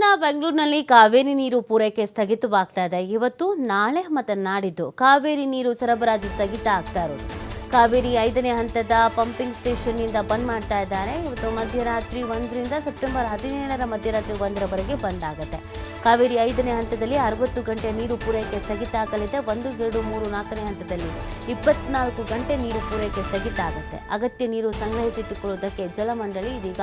ದಿನ ಬೆಂಗಳೂರಿನಲ್ಲಿ ಕಾವೇರಿ ನೀರು ಪೂರೈಕೆ ಸ್ಥಗಿತವಾಗ್ತಾ ಇದೆ. ಇವತ್ತು ನಾಳೆ ಮತ್ತು ನಾಡಿದ್ದು ಕಾವೇರಿ ನೀರು ಸರಬರಾಜು ಸ್ಥಗಿತ ಆಗ್ತಾ ಇರೋದು. ಕಾವೇರಿ ಐದನೇ ಹಂತದ ಪಂಪಿಂಗ್ ಸ್ಟೇಷನ್ನಿಂದ ಬಂದ್ ಮಾಡ್ತಾ ಇದ್ದಾರೆ. ಇವತ್ತು ಮಧ್ಯರಾತ್ರಿ ಒಂದರಿಂದ ಸೆಪ್ಟೆಂಬರ್ ಹದಿನೇಳರ ಮಧ್ಯರಾತ್ರಿ ಒಂದರವರೆಗೆ ಬಂದ್ ಆಗುತ್ತೆ. ಕಾವೇರಿ ಐದನೇ ಹಂತದಲ್ಲಿ ಅರವತ್ತು ಗಂಟೆ ನೀರು ಪೂರೈಕೆ ಸ್ಥಗಿತ ಆಗಲಿದೆ. ಒಂದು, ಎರಡು, ಮೂರು, ನಾಲ್ಕನೇ ಹಂತದಲ್ಲಿ ಇಪ್ಪತ್ನಾಲ್ಕು ಗಂಟೆ ನೀರು ಪೂರೈಕೆ ಸ್ಥಗಿತ ಆಗುತ್ತೆ. ಅಗತ್ಯ ನೀರು ಸಂಗ್ರಹಿಸಿಟ್ಟುಕೊಳ್ಳುವುದಕ್ಕೆ ಜಲಮಂಡಳಿ ಇದೀಗ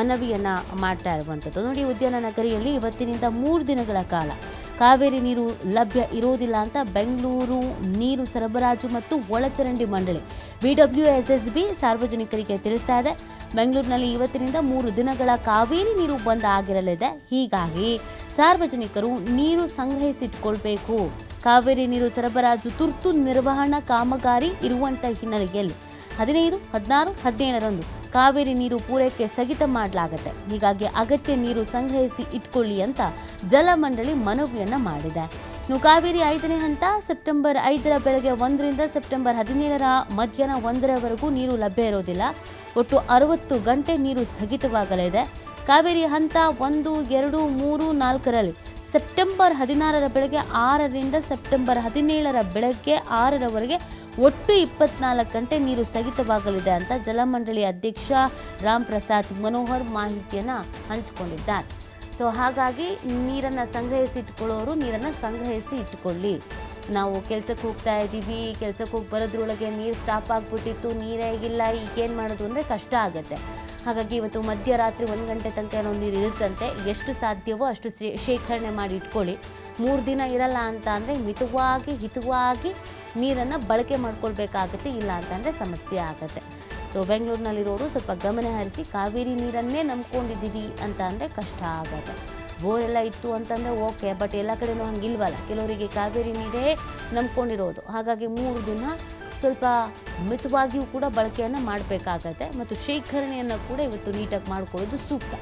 ಮನವಿಯನ್ನು ಮಾಡ್ತಾ ಇರುವಂಥದ್ದು. ನೋಡಿ, ಉದ್ಯಾನ ನಗರಿಯಲ್ಲಿ ಇವತ್ತಿನಿಂದ ಮೂರು ದಿನಗಳ ಕಾಲ ಕಾವೇರಿ ನೀರು ಲಭ್ಯ ಇರೋದಿಲ್ಲ ಅಂತ ಬೆಂಗಳೂರು ನೀರು ಸರಬರಾಜು ಮತ್ತು ಒಳಚರಂಡಿ ಮಂಡಳಿ ಬಿಡಬ್ಲ್ಯೂಎಸ್ಎಸ್ಬಿ ಸಾರ್ವಜನಿಕರಿಗೆ ತಿಳಿಸ್ತಾ ಇದೆ. ಬೆಂಗಳೂರಿನಲ್ಲಿ ಇವತ್ತಿನಿಂದ ಮೂರು ದಿನಗಳ ಕಾವೇರಿ ನೀರು ಬಂದ್ ಆಗಿರಲಿದೆ. ಹೀಗಾಗಿ ಸಾರ್ವಜನಿಕರು ನೀರು ಸಂಗ್ರಹಿಸಿಟ್ಕೊಳ್ಬೇಕು. ಕಾವೇರಿ ನೀರು ಸರಬರಾಜು ತುರ್ತು ನಿರ್ವಹಣಾ ಕಾಮಗಾರಿ ಇರುವಂಥ ಹಿನ್ನೆಲೆಯಲ್ಲಿ ಹದಿನೈದು, ಹದಿನಾರು, ಹದಿನೇಳರಂದು ಕಾವೇರಿ ನೀರು ಪೂರೈಕೆ ಸ್ಥಗಿತ ಮಾಡಲಾಗುತ್ತೆ. ಹೀಗಾಗಿ ಅಗತ್ಯ ನೀರು ಸಂಗ್ರಹಿಸಿ ಇಟ್ಕೊಳ್ಳಿ ಅಂತ ಜಲಮಂಡಳಿ ಮನವಿಯನ್ನ ಮಾಡಿದೆ. ಇನ್ನು ಕಾವೇರಿ ಐದನೇ ಹಂತ ಸೆಪ್ಟೆಂಬರ್ ಐದರ ಬೆಳಗ್ಗೆ ಒಂದರಿಂದ ಸೆಪ್ಟೆಂಬರ್ ಹದಿನೇಳರ ಮಧ್ಯಾಹ್ನ ಒಂದರವರೆಗೂ ನೀರು ಲಭ್ಯ ಇರೋದಿಲ್ಲ. ಒಟ್ಟು ಅರವತ್ತು ಗಂಟೆ ನೀರು ಸ್ಥಗಿತವಾಗಲಿದೆ. ಕಾವೇರಿ ಹಂತ ಒಂದು, ಎರಡು, ಮೂರು, ನಾಲ್ಕರಲ್ಲಿ ಸೆಪ್ಟೆಂಬರ್ ಹದಿನಾರರ ಬೆಳಗ್ಗೆ ಆರರಿಂದ ಸೆಪ್ಟೆಂಬರ್ ಹದಿನೇಳರ ಬೆಳಗ್ಗೆ ಆರರವರೆಗೆ ಒಟ್ಟು ಇಪ್ಪತ್ನಾಲ್ಕು ಗಂಟೆ ನೀರು ಸ್ಥಗಿತವಾಗಲಿದೆ ಅಂತ ಜಲಮಂಡಳಿ ಅಧ್ಯಕ್ಷ ರಾಮ್ ಪ್ರಸಾದ್ ಮನೋಹರ್ ಮಾಹಿತಿಯನ್ನು ಹಂಚಿಕೊಂಡಿದ್ದಾರೆ. ಸೊ ಹಾಗಾಗಿ ನೀರನ್ನು ಸಂಗ್ರಹಿಸಿ ಇಟ್ಕೊಳ್ಳೋರು ನೀರನ್ನು ಸಂಗ್ರಹಿಸಿ ಇಟ್ಕೊಳ್ಳಿ. ನಾವು ಕೆಲಸಕ್ಕೆ ಹೋಗ್ತಾ ಇದ್ದೀವಿ ಕೆಲಸಕ್ಕೆ ಹೋಗಿ ಬರೋದ್ರೊಳಗೆ ನೀರು ಸ್ಟಾಪ್ ಆಗಿಬಿಟ್ಟಿತ್ತು, ನೀರೇ ಆಗಿಲ್ಲ ಈಗೇನು ಮಾಡೋದು ಅಂದರೆ ಕಷ್ಟ ಆಗುತ್ತೆ. ಹಾಗಾಗಿ ಇವತ್ತು ಮಧ್ಯರಾತ್ರಿ ಒಂದು ಗಂಟೆ ತನಕ ಏನೋ ನೀರು ಇರುತ್ತಂತೆ, ಎಷ್ಟು ಸಾಧ್ಯವೋ ಅಷ್ಟು ಶೇಖರಣೆ ಮಾಡಿ ಇಟ್ಕೊಳ್ಳಿ. ಮೂರು ದಿನ ಇರಲ್ಲ ಅಂತ ಅಂದರೆ ಮಿತವಾಗಿ, ಹಿತವಾಗಿ ನೀರನ್ನು ಬಳಕೆ ಮಾಡ್ಕೊಳ್ಬೇಕಾಗುತ್ತೆ, ಇಲ್ಲ ಅಂತಂದರೆ ಸಮಸ್ಯೆ ಆಗುತ್ತೆ. ಸೊ ಬೆಂಗಳೂರಿನಲ್ಲಿರೋರು ಸ್ವಲ್ಪ ಗಮನ ಹರಿಸಿ ಕಾವೇರಿ ನೀರನ್ನೇ ನಂಬ್ಕೊಂಡಿದ್ದೀವಿ ಅಂತ ಅಂದರೆ ಕಷ್ಟ ಆಗುತ್ತೆ. ಬೋರೆಲ್ಲ ಇತ್ತು ಅಂತಂದರೆ ಓಕೆ ಬಟ್ ಎಲ್ಲ ಕಡೆನೂ ಹಂಗಿಲ್ವಲ್ಲ. ಕೆಲವರಿಗೆ ಕಾವೇರಿ ನೀರೇ ನಂಬ್ಕೊಂಡಿರೋದು. ಹಾಗಾಗಿ ಮೂರು ದಿನ ಸ್ವಲ್ಪ ಮಿತವಾಗಿಯೂ ಕೂಡ ಬಳಕೆಯನ್ನು ಮಾಡಬೇಕಾಗತ್ತೆ ಮತ್ತು ಶೇಖರಣೆಯನ್ನು ಕೂಡ ಇವತ್ತು ನೀಟಾಗಿ ಮಾಡ್ಕೊಳ್ಳೋದು ಸೂಕ್ತ.